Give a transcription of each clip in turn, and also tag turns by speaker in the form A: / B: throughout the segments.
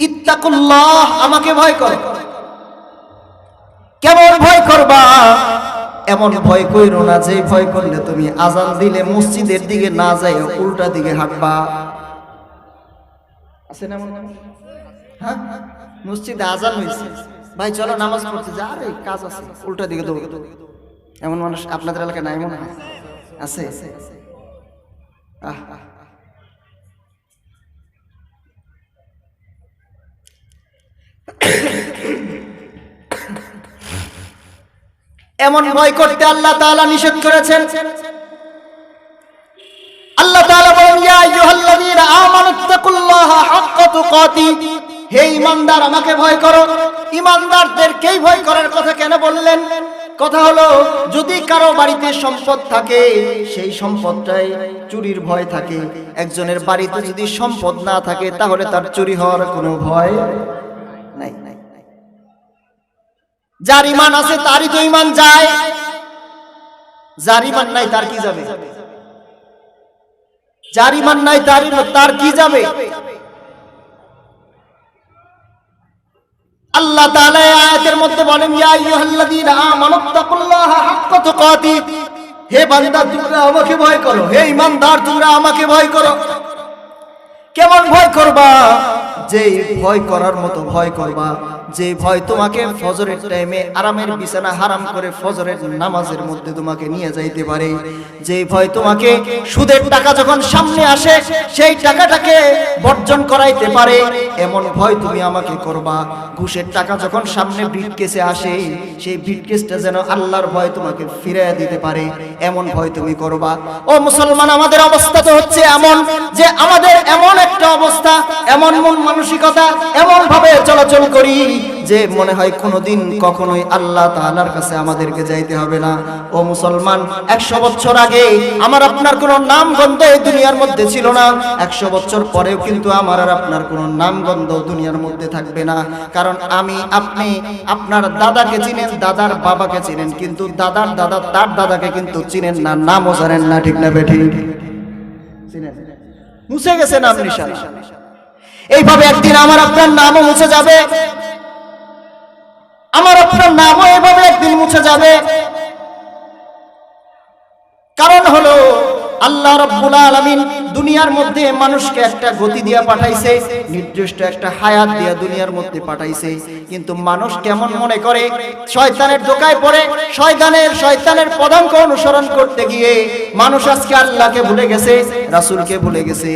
A: ইত্তাকুল্লাহ, আমাকে ভয় কর। কেমন ভয় করবা? এমন ভয় কইরো না যে ভয় করলে তুমি আজান দিলে মসজিদের দিকে না যাই উল্টা দিকে হাঁটবা। আছে না হ্যাঁ? মসজিদে আজান হয়েছে ভাই, চলো নামাজ পড়তে যা আরে, কাজ আছে। উল্টা দিকে দৌড়। এমন মানুষ আপনাদের এলাকায় নাই মনে হয়? আছে? আহ আহ। এমন ভয় করতে আল্লাহ তাআলা নিষেধ করেছেন। আল্লাহ তাআলা বলেন, ইয়া আইয়ুহাল্লাযীনা আমানুত্তাকুল্লাহা হাক্কা তুকাতি। হে ঈমানদার আমাকে ভয় করো। ঈমানদারদেরকেই ভয় করার কথা কেন বললেন? কথা হলো, যদি কারও বাড়িতে সম্পদ থাকে, সেই সম্পদটাই চুরির ভয় থাকে। একজনের বাড়িতে যদি সম্পদ না থাকে, তাহলে তার চুরি হওয়ার কোনো ভয়। যার ইমান আছে তারই তো ইমান যায়। যার ইমান নাই তার কি যাবে? যার ইমান নাই তার তার কি যাবে? আল্লাহ আয়াতের মধ্যে বলেন হে বান্দা, তোমরা আমাকে ভয় করো। হে ঈমানদার তোমরা আমাকে ভয় করো। কেমন ভয় করবা? যে ভয় করার মতো ভয় করবা যে ভয় তোমাকে ফজরের টাইমে আরামের বিছানা হারাম করে ফজরের নামাজের মধ্যে তোমাকে নিয়ে যাইতে পারে। যে ভয় তোমাকে সুদের টাকা যখন সামনে আসে, সেই টাকাটাকে বর্জন করাইতে পারে। এমন ভয় তুমি আমাকে করবা, ঘুষের টাকা যখন সামনে ব্রিটকেসে আসে, সেই ব্রিটকেসটা যেন আল্লাহর ভয় তোমাকে ফিরিয়ে দিতে পারে। এমন ভয় তুমি করবা। ও মুসলমান, আমাদের অবস্থা তো হচ্ছে এমন যে আমাদের এমন একটা অবস্থা, এমন মন মানসিকতা এমন ভাবে চলাচল করি যে মনে হয় কোনোদিন কখনোই আল্লাহ তাআলার কাছে আমাদেরকে যাইতে হবে না। ও মুসলমান, একশো বছর আগে আমার আপনার কোনো নাম গন্ধ এই দুনিয়ার মধ্যে ছিল না। একশো বছর পরেও কিন্তু আমার আর আপনার কোনো নাম গন্ধ দুনিয়ার মধ্যে থাকবে না। কারণ আমি, আপনি, আপনার দাদাকে চিনেন, দাদার বাবাকে চিনেন, কিন্তু দাদার দাদা তার দাদাকে কিন্তু চিনেন না, নামও জানেন না, ঠিক না বেঠিক? চিনেন? মুছে গেছে নাম নিশানা। এইভাবে একদিন আমার আপনার নামও মুছে যাবে। আমার আপনার নামও এইভাবে একদিন মুছে যাবে। কারণ হলো আল্লাহ রব্বুল আলামিন দুনিয়ার মধ্যে মানুষকে একটা গতি দিয়া পাঠাইছে, নির্দিষ্ট একটা হায়াত দিয়া দুনিয়ার মধ্যে পাঠাইছে। কিন্তু মানুষ কেমন মনে করে? শয়তানের দোকায় পড়ে, শয়তানের শয়তানের পদাঙ্ক অনুসরণ করতে গিয়ে মানুষ আজকে আল্লাহকে ভুলে গেছে, রাসূলকে ভুলে গেছে।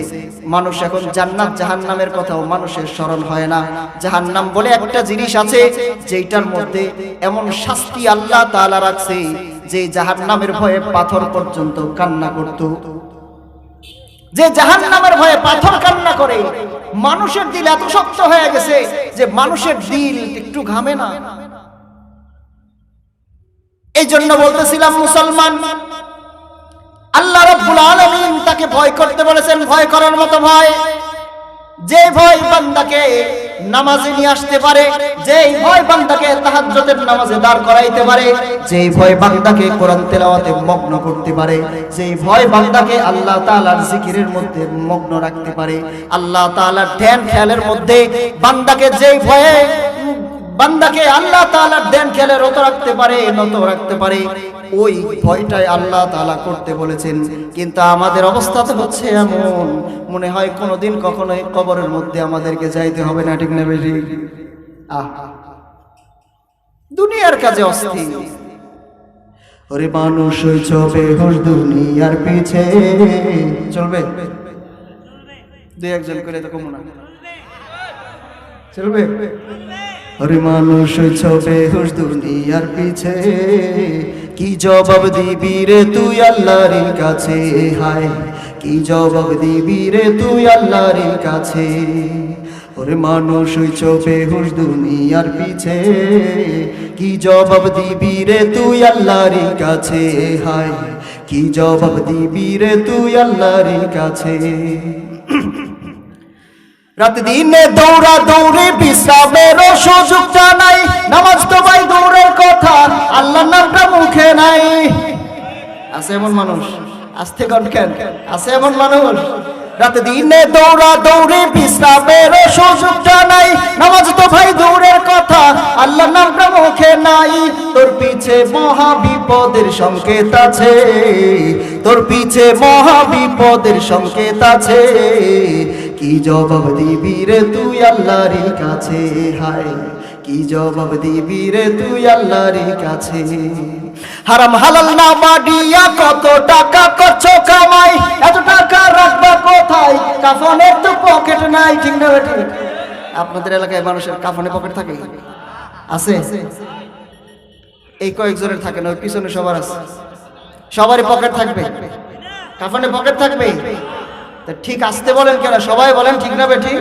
A: মানুষ এখন জান্নাত, জাহান্নামের কথাও মানুষের স্মরণ হয় না। জাহান্নাম বলে একটা জিনিস আছে যেটার মধ্যে এমন শাস্তি আল্লাহ তাআলা রাখছে। যে জাহান্নামের ভয়ে পাথর পর্যন্ত কান্না করত। যে জাহান্নামের ভয়ে পাথর কান্না করে মানুষের দিল এত শক্ত হয়ে গেছে যে মানুষের দিল একটু ঘামে না। এই জন্য বলতেছিলাম মুসলমান আল্লাহ রাব্বুল আলামিন তাকে ভয় করতে বলেছেন ভয় করার মতো ভয়। যে ভয় বান্দাকে নামাজে নিয়ে আসতে পারে, যেই ভয় বান্দাকে তাহাজ্জুদের নামাজে দাঁড় করাইতে পারে, যেই ভয় বান্দাকে কোরআন তেলাওয়াতে মগ্ন করতে পারে, যেই ভয় বান্দাকে আল্লাহ তাআলার জিকিরের মধ্যে মগ্ন রাখতে পারে, আল্লাহ তাআলার ধ্যান খেয়ালের মধ্যে বান্দাকে যেই ভয়ে বান্দাকে আল্লাহ তাআলার দেন খেলে রত রাখতে পারে, নত রাখতে পারে। ওই ভয়টাই আল্লাহ তাআলা করতে বলেছেন। কিন্তু আমাদের অবস্থা তো হচ্ছে এমন। মনে হয় কোনোদিন কখনোই কবরের মধ্যে আমাদেরকে যাইতে হবে না, ঠিক না বেশি দুনিয়ার কাজে অস্থির। ওরে মানুষ চবে হোস দুনিয়ার পিছে চলবে। দুই একজন করে তো কমু না। চলবে? ওরে মানুষ চবে হোস দুনিয়ার পিছে। কি জবাব দিবি রে তুই আল্লাহর কাছে? হায়, কি জবাব দিবি রে তুই আল্লাহর কাছে? ওরে মানুষ চোপে হুস দুনিয়ার পিছে। কি জবাব দিবি রে তুই আল্লাহর কাছে? হায়, কি জবাব দিবি রে তুই আল্লাহর কাছে? রাত দিনে দৌড়া দৌড়ে বিশ্রামেরও সুযোগটা নাই নামাজ তো ভাই দৌড়ের কথা, আল্লাহর নামটা মুখে নাই। আছে এমন মানুষ? আসতে কন কেন? আছে এমন মানুষ? রাতে দিনে দৌড়া দৌড়ে বিশ্রামের সুযোগটা নাই নামাজ তো ভাই দূরের কথা আল্লাহ নামটা মুখে নাই। তোর পিছে মহা বিপদের সংকেত আছে। তোর পিছে মহা বিপদের সংকেত আছে। কি জবাব দিবি রে তুই আল্লাহর কাছে? হায়, কি জবাব দিবি রে তুই আল্লাহর কাছে? হারাম হালাল না মাডিয়া কত টাকা করছ কামাই? এত টাকা রাখবা কোথায়? কাফনের তো পকেট নাই, ঠিক না আপনাদের এলাকায় মানুষের কাফনে পকেট থাকে? আছে? এই কয়েকজনের থাকে না পিছনে সবার আছে। সবারই পকেট থাকবে। কাফনে পকেট থাকবে। তা ঠিক আসতে বলেন কেন? সবাই বলেন ঠিক না বেঠি?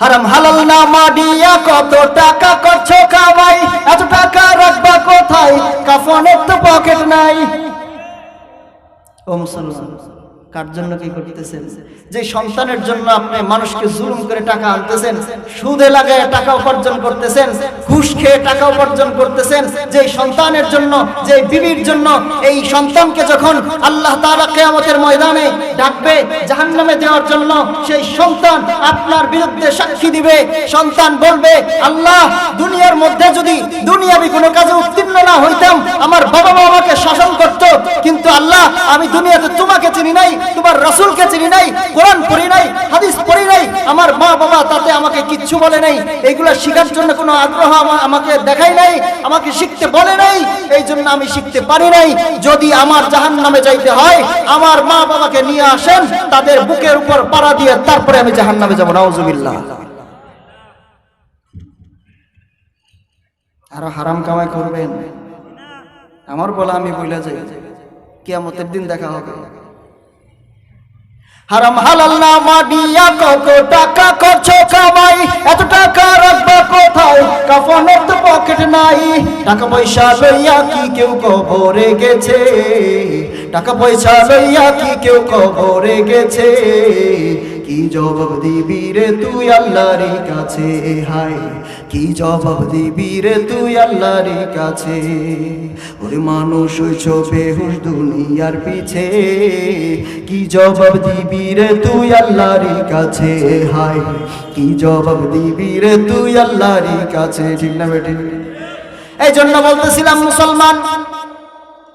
A: হারাম হালাল না মাডিয়া কত টাকা করছ কামাই? এত টাকা রাখবা কোথায়? কাফনের তো পকেট নাই। ও মুসলমান। কার জন্য কি করতেছেন? যে সন্তানের জন্য আপনি মানুষকে জুলুম করে টাকা আনতেছেন, সুদে লাগায় টাকা উপার্জন করতেছেন, ঘুষ খেয়ে টাকা উপার্জন করতেছেন যে সন্তানের জন্য যে বিবির জন্য, এই সন্তানকে যখন আল্লাহ তাআলা কিয়ামতের ময়দানে ডাকবে, জাহান্নামে দেওয়ার জন্য, সেই সন্তান আপনার বিরুদ্ধে সাক্ষী দিবে, সন্তান বলবে, আল্লাহ, দুনিয়ার মধ্যে যদি দুনিয়াবি কোনো কাজে উত্তীর্ণ না হইতাম, আমার বাবা মা আমাকে শাসন করত, কিন্তু আল্লাহ, আমি দুনিয়াতে তোমাকে চিনি নাই তোমার রসুলকে চিনি নাই, কোরআন পড়ি নাই, হাদিস পড়ি নাই, আমার মা বাবা তাতে আমাকে কিচ্ছু বলে নাই, এইগুলা শেখার জন্য কোনো আগ্রহ আমাকে দেখাই নাই, আমাকে শিখতে বলে নাই, এই জন্য আমি শিখতে পারি নাই। যদি আমার জাহান নামে যাইতে হয়, আমার মা বাবাকে নিয়ে আসেন, তাদের বুকের উপর পাড়া দিয়ে তারপরে আমি জাহান নামে যাব, নাউজুবিল্লাহ। আরও হারাম কামাই করবেন। আমার বলা আমি বইলা যাই। কিয়ামতের দিন দেখা হবে। হারাম হালাল না মাডিয়া কত টাকা করছ কামাই? এত টাকা রাখবা কোথায়? কাফনের তো পকেট নাই। টাকা পয়সা লইয়া কি কেউ কবরে গেছে? টাকা পয়সা লইয়া কি কেউ কবরে গেছে? কি জবাব দিবি রে তুই আল্লাহর কাছে? হায়, কি জবাব দিবি রে তুই আল্লাহর কাছে? ওরে মানুষ হইছ বেহুশ দুনিয়ার পিছে। কি জবাব দিবি রে তুই আল্লাহর কাছে? হায়, কি জবাব দিবি রে তুই আল্লাহর কাছে? ঠিক না বেটি? এই জন্য বলতেছিলাম মুসলমান,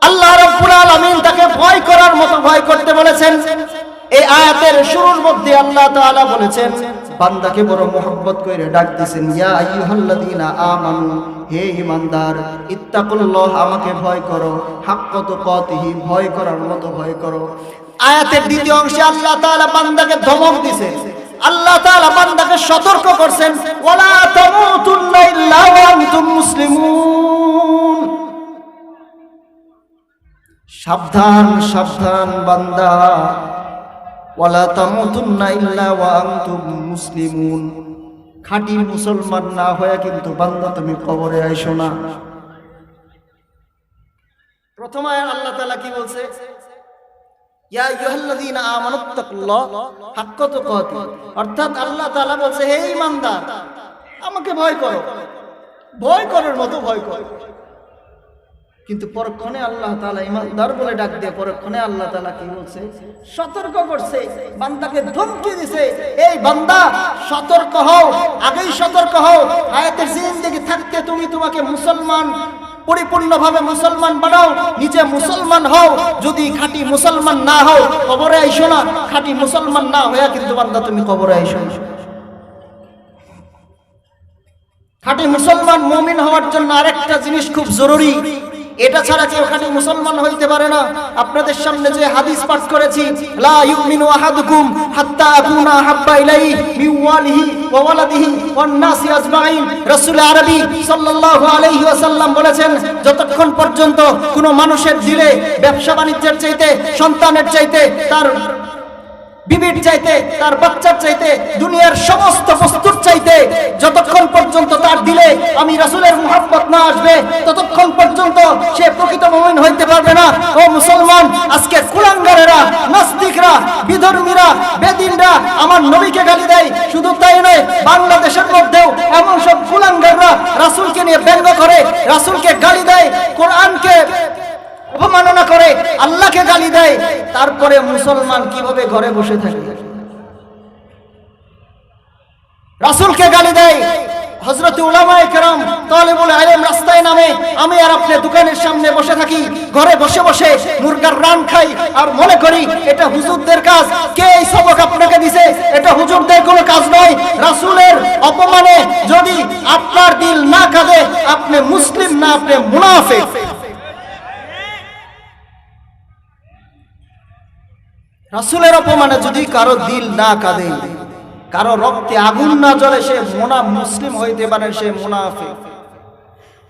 A: আল্লাহ রাব্বুল আলামিন তাকে ভয় করার মতো ভয় করতে বলেছেন। এই আয়াতের শুরুর মধ্যে আল্লাহ তাআলা বলেছেন, বান্দাকে বড় মোহাব্বত করে ডাকতেছেন, ইয়া আইয়ুহাল্লাযীনা আমানু, হে ঈমানদার, ইত্তাকুল্লাহ, আমাকে ভয় করো। হাক্ক তুকাতিহি, ভয় করার মতো ভয় করো। আয়াতের দ্বিতীয় অংশে আল্লাহ তাআলা বান্দাকে ধমক দিয়েছে আল্লাহ তাআলা বান্দাকে সতর্ক করছেন, ওয়ালা তামুতুন্না ইল্লা ওয়া আনতুম মুসলিমুন। সাবধান সাবধান বান্দা। ওয়ালা তামুতুন্না ইল্লা ওয়া আনতুম মুসলিমুন। খাঁটি মুসলমান না হয়ে কিন্তু বান্দা তুমি কবরে আইসো না। প্রথম আয়াত আল্লাহ তাআলা কি বলছে? ইয়া আইয়ুহাল্লাযীনা আমানুত্তাকুল্লাহ হাক্কা তুকাতি। অর্থাৎ আল্লাহ তাআলা বলছে, হে ঈমানদার আমাকে ভয় করো। ভয় করার মতো ভয় করো। কিন্তু পরক্ষণে আল্লাহ তাআলা ইমানদার বলে ডাক দিয়ে পরক্ষণে আল্লাহ তাআলা কি বলছে? সতর্ক করছে, বান্দাকে ধমকি দিছে, এই বান্দা, সতর্ক হও, আগেই সতর্ক হও, আয়াতের জিন্দেগি থাকতে তুমি তোমাকে মুসলমান, পরিপূর্ণভাবে মুসলমান বানাও, নিজে মুসলমান হও, যদি খাঁটি মুসলমান না হও, কবরে আইসো না, খাঁটি মুসলমান না হইয়া কিন্তু বান্দা তুমি কবরে আইসো খাঁটি মুসলমান মমিন হওয়ার জন্য আরেকটা জিনিস খুব জরুরি। এটা ছাড়া কেউ খালি মুসলমান হইতে পারে না? আপনাদের সামনে যে হাদিস পাঠ করেছি, লা ইউমিনু আহাদুকুম হাত্তা আকুনা হাব্বা ইলাইহি মিন ওয়ালিহি ওয়া ওয়ালাদিহি ওয়ান নাসি আজমাইন। রাসূল আরবী সাল্লাল্লাহু আলাইহি ওয়াসাল্লাম বলেছেন, যতক্ষণ পর্যন্ত কোনো মানুষের দিলে, ব্যবসা বাণিজ্যের চাইতে, সন্তানের চাইতে তার বিবির চাইতে, তার বাচ্চার চাইতে, দুনিয়ার সমস্ত বস্তুর চাইতে, যতক্ষণ পর্যন্ত তার দিলে আমি রাসূলের মুহাব্বত না আসবে, ততক্ষণ পর্যন্ত সে প্রকৃত মুমিন হইতে পারবে না। ও মুসলমান, আজকে কুলাঙ্গারেরা, নাস্তিকরা, বিধর্মীরা, বেদিনরা আমার নবীকে গালি দেয়। শুধু তাই নয়, বাংলাদেশের মধ্যেও এমন সব কুলাঙ্গাররা রাসূলকে নিয়ে ব্যঙ্গ করে, রাসূলকে গালি দেয়, কোরআনকে অপমাননা করে, আল্লাহকে গালি দেয়, তারপরে মুসলমান কীভাবে ঘরে বসে থাকে? রাসূলকে গালি দেয় উলামায়ে কেরাম তালেবুল আলেম রাস্তায় নামে, আমি আর আপনি দোকানের সামনে বসে থাকি, ঘরে বসে বসে মুরগার রান খাই, আর মনে করি এটা হুজুরদের কাজ। কে এই সবক আপনাকে দিছে? এটা হুজুরদের কোনো কাজ নয়। রাসূলের অপমানে যদি আপনার দিল না কাঁদে, আপনি মুসলিম না আপনি মুনাফিক। রাসূলের অপমানে যদি কারও দিল না কাঁদে, কারও রক্তে আগুন না জ্বলে, সে মোনা মুসলিম হইতে পারে, সে মুনাফিক।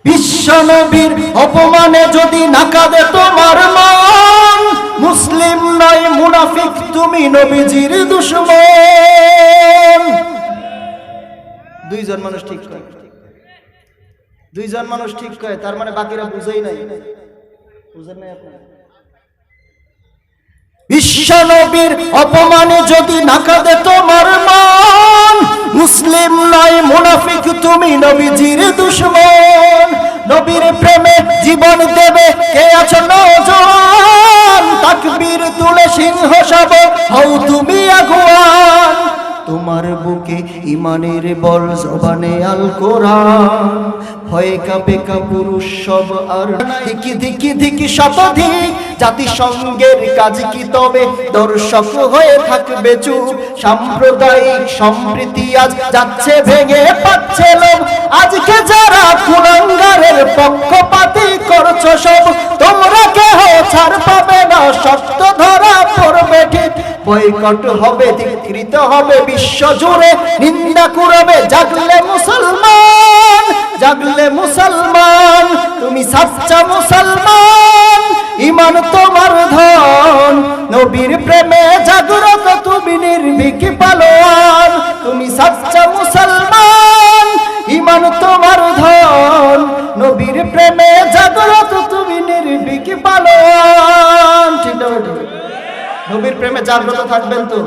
A: বিশ্ব নবীর অপমানে যদি না কাঁদে তোমার মন, মুসলিম নয়, মুনাফিক, তুমি নবীজির দুশ্মন। দুইজন মানুষ ঠিক কয়? দুইজন মানুষ ঠিক কয়, তার মানে বাকিরা বুঝেই নাই। বুঝেন নাই আপনারা? বিশ্বনবীর অপমানে যদি না দে তোমার মান, মুসলিম নয়, মুনাফিক তুমি নবীজির দুশ্মন। নবীর প্রেমে জীবন দেবে কে আছো নজন তাকবীর তুলে সিংহ সাবে, হও তুমি আগুয়ান। তোমার বুকে ইমানের বল জবানে আল কোরআন। ভয়ে কাঁপে কা পুরুষ সব আর। দিকি দিকি দিকি শতধিক জাতিসংঘের কাজ কি তবে? দর্শক হয়ে থাকবে চুপ। সাম্প্রদায়িক সম্প্রীতি আজ যাচ্ছে ভেঙে পাচ্ছে লোক আজকে যারা কুলাঙ্গারের পক্ষপাতি করছ সব, তোমরা কেহ ছাড় পাবে না। সত্য ধরা পড়বে ঠিক। বয়কট হবে ধিকৃত হবে বিশ্ব জুড়ে, নিন্দা করবে, জাগলে মুসলমান জাগলে মুসলমান, তুমি সাচ্চা মুসলমান, ইমান তোমার ধন, নবীর প্রেমে জাগ্রত তুমি নির্ভীক পালোয়ান, তুমি সাচ্চা মুসলমান, ইমান তোমার ধন, নবীর প্রেমে জাগ্রত তুমি নির্ভীক পালোয়ান। নবীর প্রেমে জাগ্রত থাকবেন তো?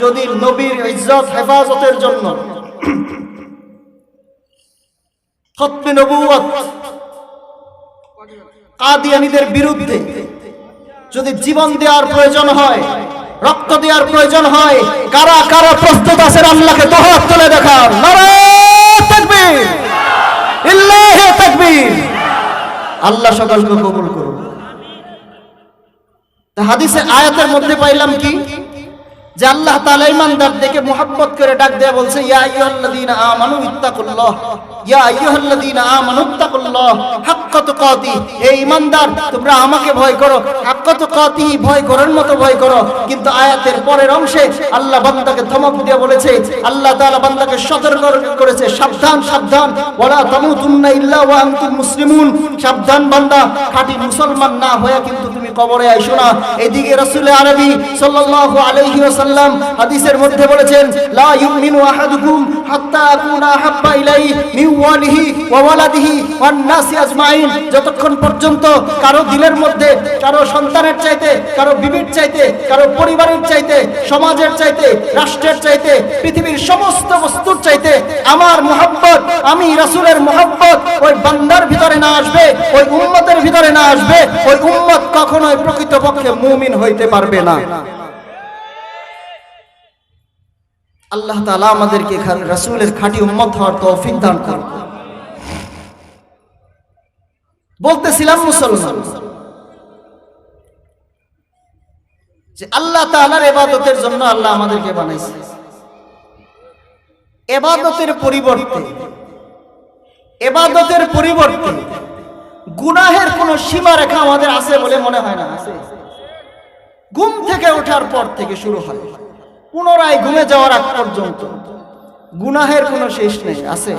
A: যদি নবীর ইজ্জত, হেফাজতের জন্য। কাদিয়ানীদের বিরুদ্ধে যদি জীবন দেওয়ার প্রয়োজন হয়, রক্ত দেওয়ার প্রয়োজন হয়, কারা কারা প্রস্তুত আল্লাহকে দোহাত তুলে আল্লাহ সকলকে কবুল করুন। হাদিসে আয়াতের মধ্যে পাইলাম কি? যে আল্লাহ তাআলা ইমানদার দেখে মোহাব্বত করে ডাক দেয়া বলছে ইয়া আইয়ুহাল্লাযীনা আমানু ইত্তাকুল্লাহ। ইয়া আইয়ুহাল্লাযীনা আমানু ইত্তাকুল্লাহ হাক্কা তুকাতি হে ইমানদার তোমরা আমাকে ভয় করো। হাক্কা তুকাতি ভয় করার মতো ভয় করো। কিন্তু আয়াতের পরের অংশে আল্লাহ বান্দাকে ধমক দিয়ে বলেছে, আল্লাহ তাআলা বান্দাকে সতর্ক করেছে, সাবধান সাবধান। ওয়ালা তামুতুন্না ইল্লা ওয়া আনতুম মুসলিমুন। সাবধান বান্দা, খাঁটি মুসলমান না হয়ে কিন্তু তুমি কবরে আইসো না। এদিকে রাসূল আরবি সাল্লাল্লাহু আলাইহি ওয়াসাল্লাম হাদিসের মধ্যে বলেছেন, লা ইউমিনু আহাদুকুম যতক্ষণ পর্যন্ত কারও দিলের মধ্যে, কারও সন্তানের চাইতে, কারও বিবির চাইতে, কারও পরিবারের চাইতে, সমাজের চাইতে, রাষ্ট্রের চাইতে, পৃথিবীর সমস্ত বস্তুর চাইতে আমার মোহাব্বত, আমি রাসূলের মোহাব্বত ওই বান্দার ভিতরে না আসবে, ওই উম্মতের ভিতরে না আসবে, ওই উম্মত কখনোই প্রকৃতপক্ষে মুমিন হইতে পারবে না। আল্লাহ তাআলা আমাদেরকে খান- রাসূলের খাঁটি উম্মত হওয়ার তৌফিক দান করুন। বলতেছিলাম মুসলমান, যে আল্লাহ তাআলার ইবাদতের জন্য আল্লাহ আমাদেরকে বানাইছে। এবাদতের পরিবর্তে এবাদতের পরিবর্তে গুনাহের কোন সীমা রেখা আমাদের আছে বলে মনে হয় না, আছে। ঘুম থেকে ওঠার পর থেকে শুরু হয়। পুনরায় ঘুমে যাওয়ার আগ পর্যন্ত। গুনাহের কোনো শেষ নেই, আছে?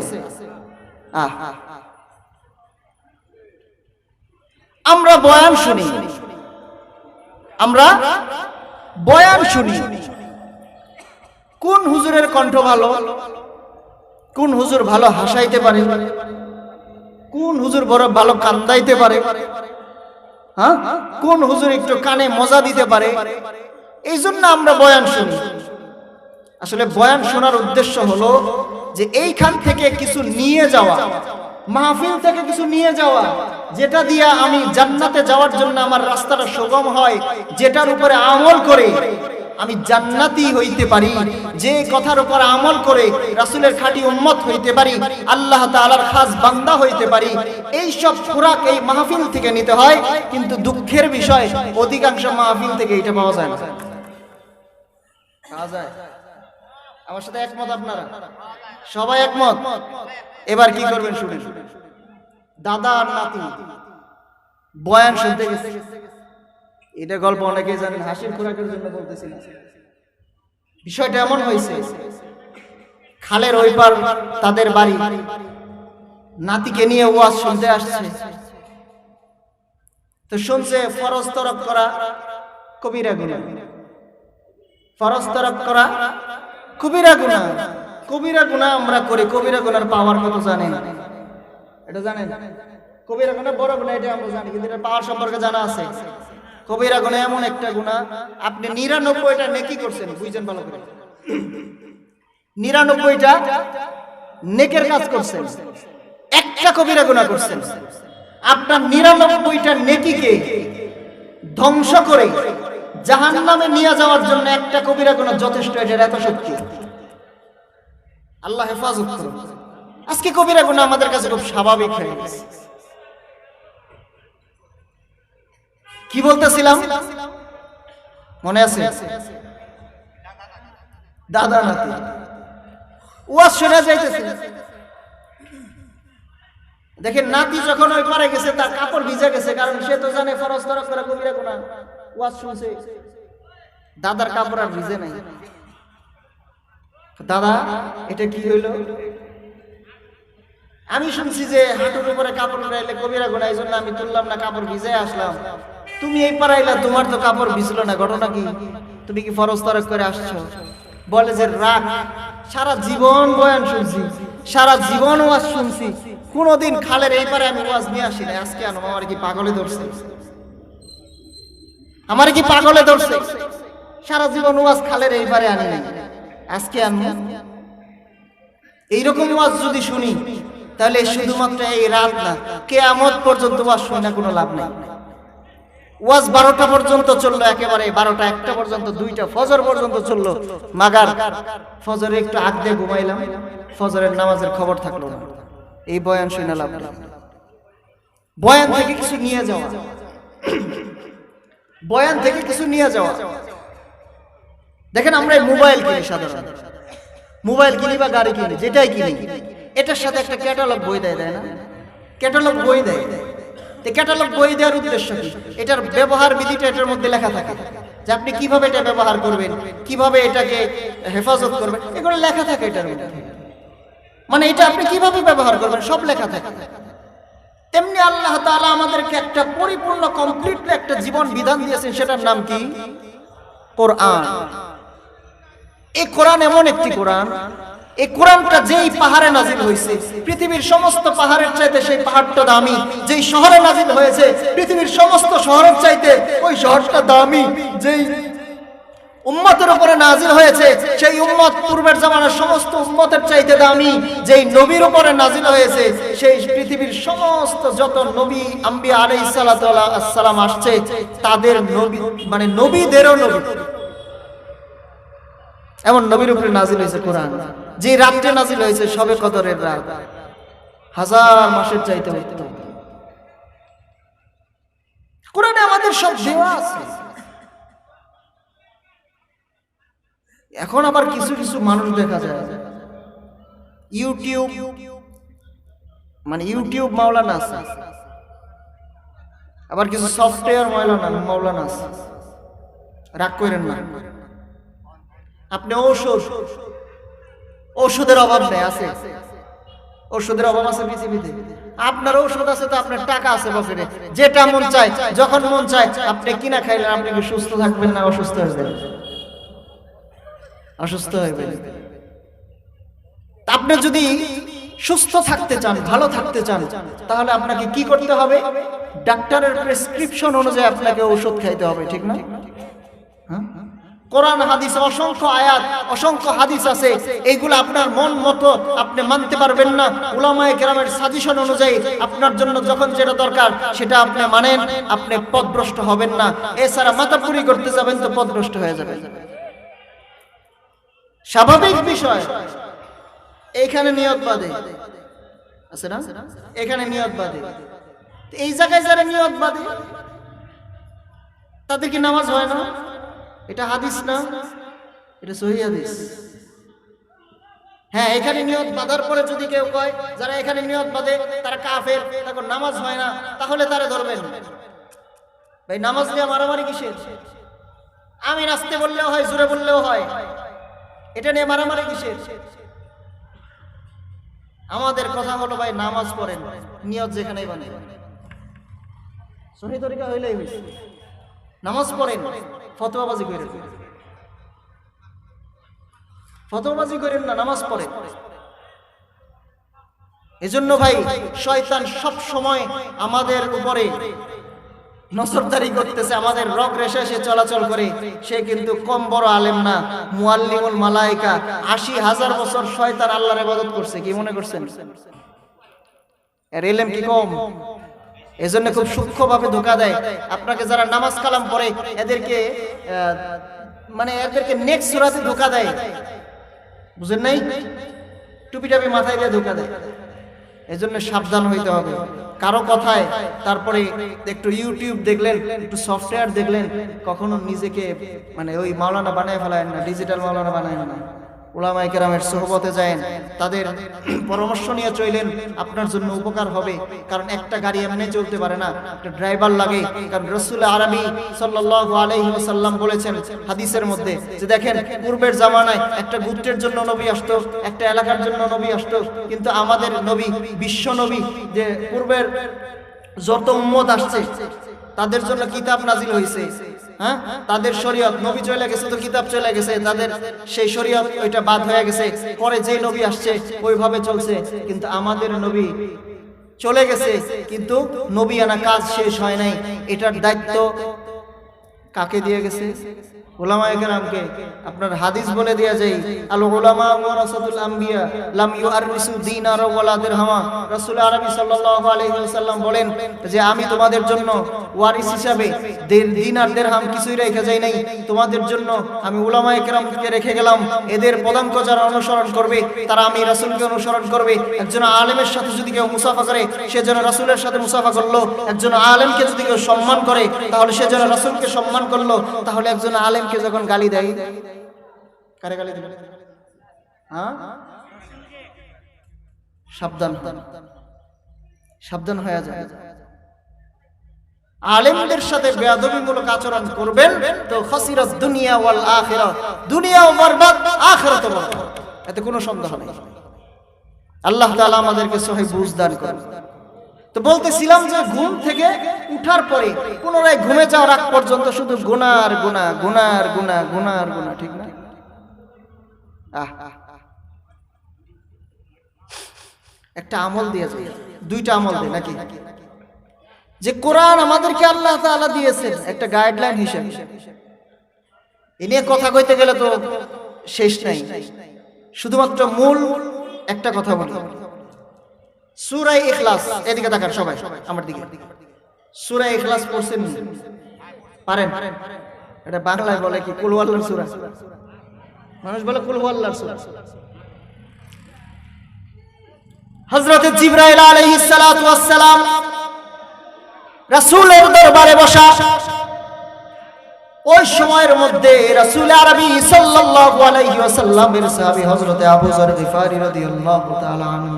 A: আমরা বয়ান শুনি। আমরা বয়ান শুনি। কোন হুজুরের কণ্ঠ ভালো? কোন হুজুর ভালো হাসাইতে পারে? কোন হুজুর বড় ভালো কান্দাইতে পারে? হ্যাঁ? কোন হুজুর একটু কানে মজা দিতে পারে? এই জন্য আমরা বয়ান শুনি। আসলে বয়ান শোনার উদ্দেশ্য হলো যে এইখান থেকে কিছু নিয়ে যাওয়া, মাহফিল থেকে কিছু নিয়ে যাওয়া, যেটা দিয়ে আমি জান্নাতে যাওয়ার জন্য আমার রাস্তাটা সুগম হয়, যেটার উপরে আমল করে আমি জান্নাতি হইতে পারি, যে কথার উপর আমল করে রাসূলের খাঁটি উম্মত হইতে পারি, আল্লাহ তাআলার খাস বান্দা হইতে পারি এই সব খোরাক এই মাহফিল থেকে নিতে হয়, কিন্তু দুঃখের বিষয়, অধিকাংশ মাহফিল থেকে এটা পাওয়া যায় না। যায়। আমার সাথে একমত আপনারা? সবাই একমত? এবার কি করবেন শুনে দাদা আর নাতি, বয়ান শুনতে গেছে। এটা গল্প অনেকেই জানেন, হাসির খোরাকের জন্য বলতেছি না। বিষয়টা এমন হয়েছে, খালের ওই পার তাদের বাড়ি, নাতিকে নিয়ে ওয়াজ শুনতে আসছে। তো শুনছে, ফরজ তরফ করা কবিরা গুণা ফরজ তরফ করা কবিরা গুণা কবিরা গুণা আমরা করি, কবিরা গুনার পাওয়ার কত জানেন? এটা জানেন? কবিরা গুণা বড় গুণা এটা আমরা জানি, কিন্তু এটা পাওয়ার সম্পর্কে জানা আছে। কবিরা গুণা এমন একটা গুণা আপনি নিরানব্বইটা নেকি করছেন, বুঝছেন ভালো করে? নিরানব্বইটা নেকের কাজ করছেন, একটা কবিরা গুণা করছেন। আপনার নিরানব্বইটা নেকিকে ধ্বংস করে জাহান নামে নিয়ে যাওয়ার জন্য একটা কবিরা গুণা যথেষ্ট, এটার এত শক্তি। আল্লাহ হেফাজত আজকে কবিরা গুণা আমাদের কাছে খুব স্বাভাবিক হয়ে গেছে। কি বলতেছিলাম? মনে আছে? দাদা নাতি। ওয়াজ শোনা যাইতেছে। দেখেন, নাতি যখন ওই পারে গেছে, তার কাপড় ভিজে গেছে, কারণ সে তো জানে ফরজ তরফ করে কবিরা গুণা। ওয়াজ শুনছে। দাদার কাপড় আর ভিজে নাই। দাদা এটা কি হইল? আমি শুনছি যে হাঁটুর উপরে কাপড় উড়াইলে কবিরা এই জন্য আমি তুললাম না কাপড় ভিজে আসলাম। তুমি এই পারাইলা তোমার তো কাপড় ভিজলো না ঘটনা কি? তুমি কি ফরজ তরক করে আসছো? বলে যে রাগ সারা জীবন বয়ান শুনছি সারা জীবন ওয়াজ শুনছি। কোনোদিন খালের এই পারে আমি ওয়াজ নিয়ে আসি না আজকে আনো আমার কি পাগলে ধরছে? আমার কি পাগলে ধরছে? সারা জীবন ওয়াজ খালের এই পারে আনি আজকে আনব এইরকম ওয়াজ যদি শুনি, তাহলে শুধুমাত্র এই রাত না, কেয়ামত পর্যন্ত ওয়াজ শুনে কোনো লাভ নাই। ওয়াজ বারোটা পর্যন্ত চলল, একেবারে বারোটা একটা পর্যন্ত, দুইটা ফজর পর্যন্ত চলল। মাগার, ফজরে একটু আগ দিয়ে ঘুমাইলাম, ফজরের নামাজের খবর থাকল না। এই বয়ান শুনে লাভ বয়ান থেকে কিছু নিয়ে যাওয়া। বয়ান থেকে কিছু নিয়ে যাওয়া। দেখেন আমরা মোবাইল কিনি সাধারণত মোবাইল কিনি বা গাড়ি কিনি, যেটাই কিনি, এটার সাথে একটা ক্যাটালগ বই দেয় তাই না? ক্যাটালগ বই দেয়। তো ক্যাটালগ বই দেওয়ার উদ্দেশ্য কি? এটার ব্যবহার বিধিটা এটার মধ্যে লেখা থাকে যে আপনি কীভাবে এটা ব্যবহার করবেন, কীভাবে এটাকে হেফাজত করবেন, এগুলো লেখা থাকে এটার মধ্যে। মানে এটা আপনি কীভাবে ব্যবহার করবেন, সব লেখা থাকে। তেমনি আল্লাহ তাআলা আমাদেরকে একটা পরিপূর্ণ কমপ্লিট একটা জীবন বিধান দিয়েছেন, সেটার নাম কি? কোরআন। এই কোরআন এমন একটি কোরআন, এই কোরআনটা যেই পাহাড়ে নাজিল হয়েছে, পৃথিবীর সমস্ত পাহাড়ের চাইতে সেই পাহাড়টা দামি, যেই শহরে নাজিল হয়েছে, পৃথিবীর সমস্ত শহরের চাইতে ওই শহরটা দামি, যেই উম্মতের উপরে নাজিল হয়েছে, সেই উম্মত পূর্বের জামানার সমস্ত উম্মতের চাইতে দামি, যেই নবীর উপরে নাজিল হয়েছে, সেই পৃথিবীর সমস্ত যত নবী, আম্বিয়া আলাইহিস সালাতু আসছে, তাদের নবী মানে নবীদেরও নবী। এমন নবীর উপরে নাজিল হয়েছে কোরআন। যে রাত্রে নাজিল হয়েছে, সবে কদরের রাত। হাজার মাসের চাইতে উত্তম। কোরআনে আমাদের সব দেওয়া আছে। এখন আবার কিছু কিছু মানুষ দেখা যায়। ইউটিউব মানে ইউটিউব মাওলানা আছে। আবার কিছু সফটওয়্যার মাওলানা মাওলানা আছে। রাগ করেন না। আপনি ঔষধ, ঔষধের অভাব নেই, আছে। ওষুধের অভাব আছে পৃথিবীতে। আপনার ঔষধ আছে তো আপনার টাকা আছে বছরে। যেটা মন চায়, যখন মন চায়, আপনি কিনা খাইলেন, আপনি সুস্থ থাকবেন না অসুস্থ হয়ে যাবেন? অসুস্থ হয়ে আপনি যদি সুস্থ থাকতে চান, ভালো থাকতে চান, তাহলে আপনাকে কি করতে হবে? ডাক্তারের প্রেসক্রিপশন অনুযায়ী আপনাকে ঔষধ খাইতে হবে, ঠিক না? হ্যাঁ? কোরআন, হাদিস, অসংখ্য আয়াত, অসংখ্য হাদিস আছে। এইগুলো আপনার মন মতো আপনি মানতে পারবেন না। উলামায়ে কেরামের সাজেশন অনুযায়ী আপনার জন্য যখন যেটা দরকার, সেটা আপনি মানেন। আপনি পথভ্রষ্ট হবেন না। এছাড়া মাথাপুরি করতে যাবেন তো পথভ্রষ্ট হয়ে যাবেন। স্বাভাবিক বিষয়। এইখানে নিয়ত বাদে। আছে না? এখানে নিয়ত বাদে। এই জায়গায় যারা নিয়ত বাদে, তাদের কি নামাজ হয় না? এটা হাদিস না? এটা সহি হাদিস। হ্যাঁ এখানে নিয়ত বাঁধার পরে যদি কেউ কয়, যারা এখানে নিয়ত বাঁধে তারা কাফের তখন নামাজ হয় না, তাহলে তারা ধরবেন। ভাই, নামাজ নিয়ে মারামারি কিসের? আমি নাচতে বললেও হয়, জোরে বললেও হয়। এটা নিয়ে মারামারি কিসের? আমাদের কথা হলো ভাই নামাজ পড়েন, নিয়ত যেখানেই বানে সহি তরিকা হইলেই হইছে। নামাজ পড়েন, ফতোয়াবাজি করেন। ফতোয়াবাজি করেন না, নামাজ পড়েন। এজন্য ভাই, শয়তান সব সময় আমাদের উপরে নজরদারি করতেছে, আমাদের রগ রেশে সে চলাচল করে। সে কিন্তু কম বড় আলেম না, মুআল্লিমুল মালাইকা আশি হাজার বছর শয়তান আল্লাহর ইবাদত করছে, কি মনে করছেন? এর এলেম কি কম? এজন্য খুব সূক্ষ্মভাবে ধোকা দেয়। আপনাকে যারা নামাজ কালাম পড়ে, এদেরকে মানে এদেরকে নেক্সট সুরাতে ধোকা দেয়। বুঝেন নাই? টুপি টাপি মাথায় দিয়ে ধোকা দেয়। এজন্য সাবধান হইতে হবে। কারও কথায়, তারপরে একটু ইউটিউব দেখলেন, একটু সফটওয়্যার দেখলেন, কখনো নিজেকে মানে ওই মাওলানা বানায় ফেলায় না ডিজিটাল মাওলানা বানায় না। ওলামাই কেরামের সোহবতে যায় তাদের পরামর্শ নিয়ে চললেন, আপনার জন্য উপকার হবে। কারণ একটা গাড়ি এমনি চলতে পারে না, একটা ড্রাইভার লাগে। কারণ রসুল আরবি সাল্লাল্লাহু আলাইহি ওয়াসাল্লাম বলেছেন হাদিসের মধ্যে যে দেখেন, পূর্বের জামানায় একটা গুত্রের জন্য নবী আসতো, একটা এলাকার জন্য নবী আসতো। কিন্তু আমাদের নবী, বিশ্ব নবী, যে পূর্বের যত উম্মত আসছে, তাদের জন্য কিতাব নাজিল হয়েছে হ্যাঁ? তাদের শরীয়ত, নবী চলে গেছে তো কিতাব চলে গেছে, তাদের সেই শরীয়ত ওইটা বাদ হয়ে গেছে। পরে যে নবী আসছে, ওইভাবে চলছে। কিন্তু আমাদের নবী চলে গেছে, কিন্তু নবী আনা কাজ শেষ হয় নাই। এটার দায়িত্ব কাকে দিয়ে গেছে? আমি তোমাদের জন্য ওয়ারিস হিসাবে কিছুই রেখে যাই নাই। তোমাদের জন্য আমি কেরামকে রেখে গেলাম। এদের পদাঙ্ক যারা অনুসরণ করবে, তারা আমি রাসূলকে অনুসরণ করবে। একজন আলেমের সাথে যদি কেউ মুসাফা করে, সে যেন রাসূলের সাথে মুসাফা করল। একজন আলেমকে যদি কেউ সম্মান করে, তাহলে সে যেন রাসূলকে সম্মান করল। তাহলে একজন আলেমকে যখন গালি দেয়? কারে গালি দেবে? হ্যাঁ? সাবধান। সাবধান হয়ে যায় আলেমদের সাথে বেয়াদবিমূলক আচরণ করবেন তো খসিরাত দুনিয়া ওয়াল আখিরা দুনিয়াও বরবাদ আখিরাতও বরবাদ। এতে কোনো সন্দেহ নেই। আল্লাহ তাআলা আমাদেরকে সহি বুঝ দান করুন। তো বলতেছিলাম যে ঘুম থেকে উঠার পরে পুনরায় ঘুমে যাওয়ার আগ পর্যন্ত শুধু গুনার গুনাহ গুনার গুনাহ গুনার গুনাহ ঠিক না। একটা আমল দিয়ে যায় দুইটা আমল দেয় নাকি? যে কোরআন আমাদেরকে আল্লাহ তাআলা দিয়েছেন, একটা গাইডলাইন হিসেবে। এ নিয়ে কথা কইতে গেলে তো শেষ নাই। শুধুমাত্র মূল একটা কথা বলি। সুরাই ইখলাস, এদিকে তাকান সবাই, আমার দিকে। সুরাই ইখলাস পড়ছেন পারেন? এটা বাংলায় বলে কি কুলওয়াল্লার সুরা? মানুষ বলে কুলওয়াল্লার সুরা। হযরত জিবরাইল আলাইহিস সালাতু ওয়াস সালাম রাসূলের দরবারে বসা। ওই সময়ের মধ্যে রাসূল আরবি সাল্লাল্লাহু আলাইহি ওয়াসাল্লামের সাহাবী হযরত আবু যর গিফারি রাদিয়াল্লাহু তাআলা আনহু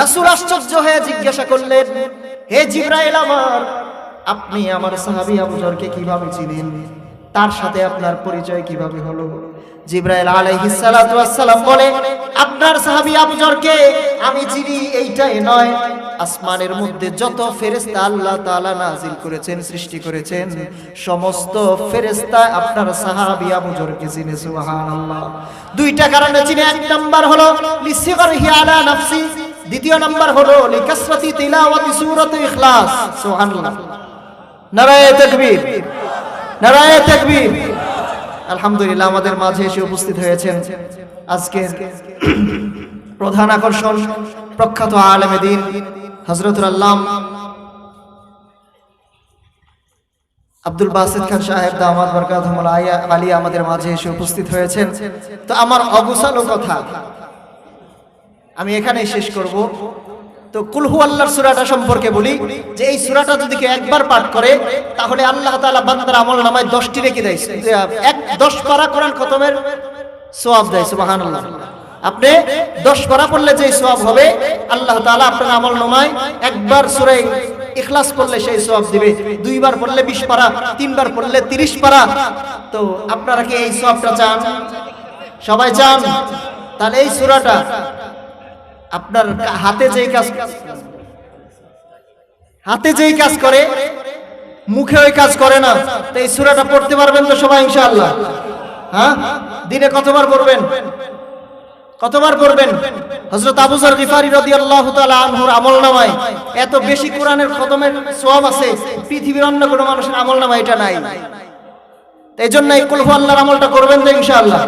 A: রাসূল আশ্চর্য হয়ে জিজ্ঞাসা করলেন, হে জিব্রাইল আমার, আপনি আমার সাহাবী আবু যরকে কীভাবে চিনেন? তার সাথে আপনার পরিচয় কীভাবে হলো? জিব্রাইল আলাইহিস সালাতু ওয়াসসালাম বলে, আপনার সাহাবী আবু জরকে আমি চিনি, এইটাই নয়। আসমানের মধ্যে যত ফেরেশতা আল্লাহ তাআলা নাজিল করেছেন, সৃষ্টি করেছেন, সমস্ত ফেরেশতা আপনার সাহাবী আবু জরকে চিনে, সুবহানাল্লাহ। দুইটা কারণে চিনে, এক নাম্বার হলো, লিসিগরিহি আলা নাফসি দ্বিতীয় নাম্বার হলো, লিকাসরাতি তিলাওয়াতি সূরাত ইখলাস। সুবহানাল্লাহ। নারায়ে তাকবীর। নারায়ে তাকবীর। আলহামদুলিল্লাহ আমাদের মাঝে এসে উপস্থিত হয়েছেন আজকের প্রধান আকর্ষণ, প্রখ্যাত আলেমে দিন হজরতুল আল্লাম আব্দুল বাসিদ খান সাহেব দামাদ বরকাতুল আলী আমাদের মাঝে এসে উপস্থিত হয়েছেন। তো আমার অগুসালো কথা আমি এখানেই শেষ করব। তো কুলহু আল্লাহর সুরাটা সম্পর্কে বলি যে এই সুরাটা যদি কেউ একবার পাঠ করে, তাহলে আল্লাহ তাআলা বান্দার আমল নামায় দশটি রেখে দেয়। এক, দশ পারা কোরআন খতমের সোয়াব দেয়, সুবহানাল্লাহ। আপনি দশ পারা পড়লে যে সোয়াব হবে, আল্লাহ তাআলা আপনার আমল নামায় একবার সূরা ইখলাস পড়লে সেই সোয়াব দিবে। দুইবার পড়লে বিশ পারা, তিনবার পড়লে তিরিশ পারা। তো আপনারা কি এই সোয়াবটা চান? সবাই চান? তাহলে এই সূরাটা আপনার হাতে যেই কাজ হাতে যেই কাজ করে মুখে ওই কাজ করে না। তো এই সূরাটা পড়তে পারবেন তো সবাই ইনশাআল্লাহ। হ্যাঁ? দিনে কতবার পড়বেন? কতবার পড়বেন? হযরত আবু যর গিফারি রাদিয়াল্লাহু তাআলা আনহুর আমলনামায়। এত বেশি কোরআনের খতমের সওয়াব আছে পৃথিবীর অন্য কোনো মানুষের আমলনামায় এটা নাই। এই জন্য এই কুলহু আল্লাহর আমলটা করবেন তো ইনশাআল্লাহ।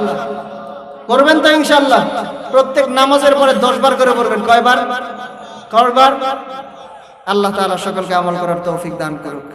A: করবেন তো ইনশাল্লাহ প্রত্যেক নামাজের পরে দশ বার করে পড়বেন কয়বার? কয়বার? আল্লাহ তালা সকলকে আমল করার তৌফিক দান করুক।